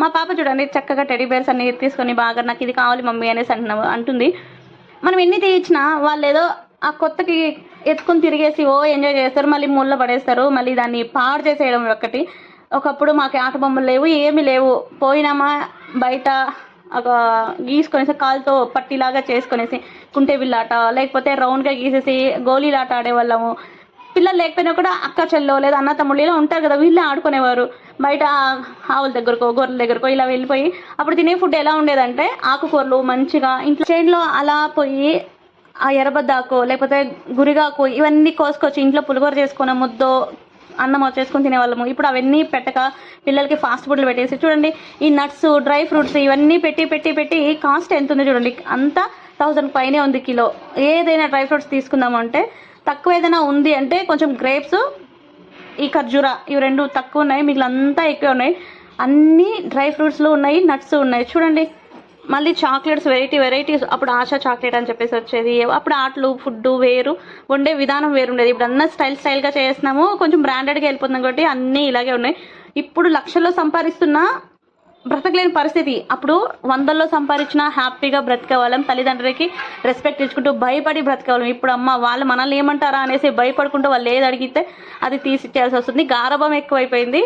మా పాప చూడండి చక్కగా టెడీ బేర్స్ అన్ని తీసుకొని బాగా నాకు ఇది కావాలి మమ్మీ అనేసి అంటున్నావు అంటుంది. మనం ఎన్ని తీయించినా వాళ్ళు ఏదో ఆ కొత్తకి ఎత్తుకుని తిరిగేసి ఓ ఎంజాయ్ చేస్తారు మళ్ళీ ముళ్ళ పడేస్తారు మళ్ళీ దాన్ని పాడు చేసేయడం ఒకటి. ఒకప్పుడు మాకు ఆట బొమ్మలు లేవు ఏమీ లేవు. పోయినామా బయట ఒక గీసుకొనేసి కాలుతో పట్టిలాగా చేసుకొనేసి కుంటే బిల్లాట లేకపోతే రౌండ్గా గీసేసి గోళీలాట ఆడేవాళ్ళము. పిల్లలు లేకపోయినా కూడా అక్క చెల్లో లేదా అన్న తమ్ముళ్ళు ఇలా ఉంటారు కదా వీళ్ళే ఆడుకునేవారు. బయట ఆవుల దగ్గరకో గొర్రెల దగ్గరకో ఇలా వెళ్ళిపోయి అప్పుడు తినే ఫుడ్ ఎలా ఉండేదంటే ఆకుకూరలు మంచిగా ఇంట్లో చేన్లో అలా పోయి ఆ ఎర్రబద్దాకు లేకపోతే గురిగాకు ఇవన్నీ కోసుకొచ్చి ఇంట్లో పులిగోర చేసుకున్న ముద్దో అన్నం చేసుకొని తినేవాళ్ళము. ఇప్పుడు అవన్నీ పెట్టక పిల్లలకి ఫాస్ట్ ఫుడ్లు పెట్టేసి చూడండి ఈ నట్స్ డ్రై ఫ్రూట్స్ ఇవన్నీ పెట్టి పెట్టి పెట్టి కాస్ట్ ఎంత ఉంది చూడండి. అంతా థౌజండ్ పైనే ఉంది కిలో. ఏదైనా డ్రై ఫ్రూట్స్ తీసుకుందామంటే తక్కువ ఏదైనా ఉంది అంటే కొంచెం గ్రేప్స్ ఈ ఖర్జూరా ఇవి రెండు తక్కువ ఉన్నాయి మిగిలినంతా ఎక్కువ ఉన్నాయి. అన్ని డ్రై ఫ్రూట్స్లో ఉన్నాయి నట్స్ ఉన్నాయి. చూడండి మళ్ళీ చాక్లెట్స్ వెరైటీ వెరైటీస్. అప్పుడు ఆశా చాక్లెట్ అని చెప్పేసి వచ్చేది. అప్పుడు ఆటలు ఫుడ్ వేరు వండే విధానం వేరు ఉండేది. ఇప్పుడు అన్న స్టైల్ స్టైల్గా చేస్తున్నాము. కొంచెం బ్రాండెడ్గా వెళ్ళిపోతున్నాం కాబట్టి అన్నీ ఇలాగే ఉన్నాయి. ఇప్పుడు లక్షల్లో సంపాదిస్తున్నా బ్రతకలేని పరిస్థితి. అప్పుడు వందల్లో సంపాదించిన హ్యాపీగా బ్రతకవాళ్ళం. తల్లిదండ్రులకి రెస్పెక్ట్ ఇచ్చుకుంటూ భయపడి బ్రతకవాళ్ళం. ఇప్పుడు అమ్మ వాళ్ళు మనల్ని ఏమంటారా అనేసి భయపడుకుంటూ వాళ్ళు ఏది అడిగితే అది తీసిచ్చేయాల్సి వస్తుంది. గారభం ఎక్కువైపోయింది.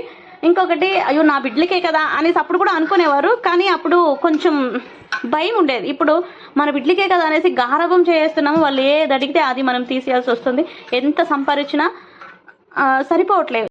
ఇంకొకటి అయ్యో నా బిడ్డలకే కదా అనేసి అప్పుడు కూడా అనుకునేవారు. కానీ అప్పుడు కొంచెం భయం ఉండేది. ఇప్పుడు మన బిడ్డలకే కదా అనేసి గారభం చేస్తున్నాము. వాళ్ళు ఏది అడిగితే అది మనం తీసేయాల్సి వస్తుంది. ఎంత సంపాదించినా సరిపోవట్లేదు.